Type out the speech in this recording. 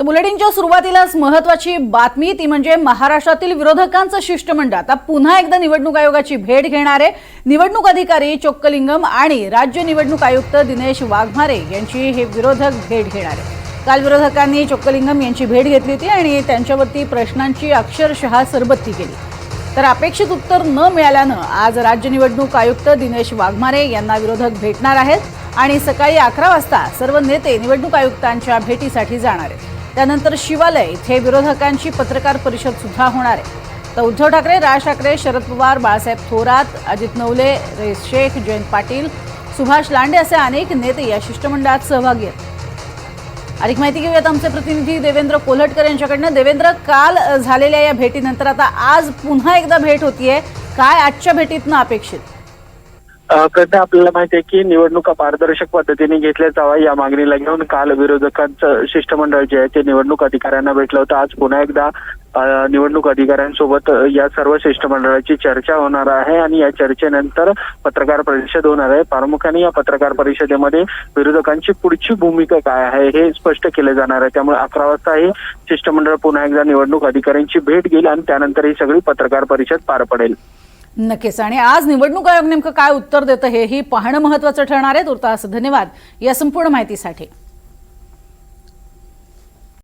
तर बुलेटिनच्या सुरुवातीलाच महत्वाची बातमी ती म्हणजे महाराष्ट्रातील विरोधकांचं शिष्टमंडळ. आता पुन्हा एकदा निवडणूक आयोगाची भेट घेणार आहे निवडणूक अधिकारी चोक्कलिंगम आणि राज्य निवडणूक आयुक्त दिनेश वाघमारे यांची हे विरोधक भेट घेणार. आहे काल विरोधकांनी चोक्कलिंगम यांची भेट घेतली होती आणि त्यांच्यावरती प्रश्नांची अक्षरशः सरबत्ती केली. तर अपेक्षित उत्तर न मिळाल्यानं आज राज्य निवडणूक आयुक्त दिनेश वाघमारे यांना विरोधक भेटणार आहेत आणि सकाळी अकरा वाजता सर्व नेते निवडणूक आयुक्तांच्या भेटीसाठी जाणार आहेत. त्यानंतर शिवालय इथे विरोधकांची पत्रकार परिषद सुद्धा होणार आहे. तर उद्धव ठाकरे राज ठाकरे शरद पवार बाळासाहेब थोरात अजित नवले रईस शेख जयंत पाटील सुभाष लांडे असे अनेक नेते या शिष्टमंडळात सहभागी आहेत. अधिक माहिती घेऊयात आमचे प्रतिनिधी देवेंद्र कोल्हटकर यांच्याकडनं. देवेंद्र काल झालेल्या या भेटीनंतर आता आज पुन्हा एकदा भेट होतीये. काय आजच्या भेटीतनं अपेक्षित? अ, कसं आपल्याला माहिती आहे की निवडणुका पारदर्शक पद्धतीने घेतल्या जावा या मागणीला घेऊन काल विरोधकांचं शिष्टमंडळ जे आहे ते निवडणूक अधिकाऱ्यांना भेटलं होतं. आज पुन्हा एकदा निवडणूक अधिकाऱ्यांसोबत या सर्व शिष्टमंडळाची चर्चा होणार आहे आणि या चर्चेनंतर पत्रकार परिषद होणार आहे. प्रामुख्याने या पत्रकार परिषदेमध्ये विरोधकांची पुढची भूमिका काय आहे हे स्पष्ट केले जाणार आहे. त्यामुळे अकरा वाजता हे शिष्टमंडळ पुन्हा एकदा निवडणूक अधिकाऱ्यांची भेट घेईल आणि त्यानंतर ही सगळी पत्रकार परिषद पार पडेल. नक्कीच. आणि आज निवडणूक आयोग नेमकं काय उत्तर देतं हे ही पाहणं महत्वाचं ठरणार आहे. तुर्तास धन्यवाद या संपूर्ण माहितीसाठी.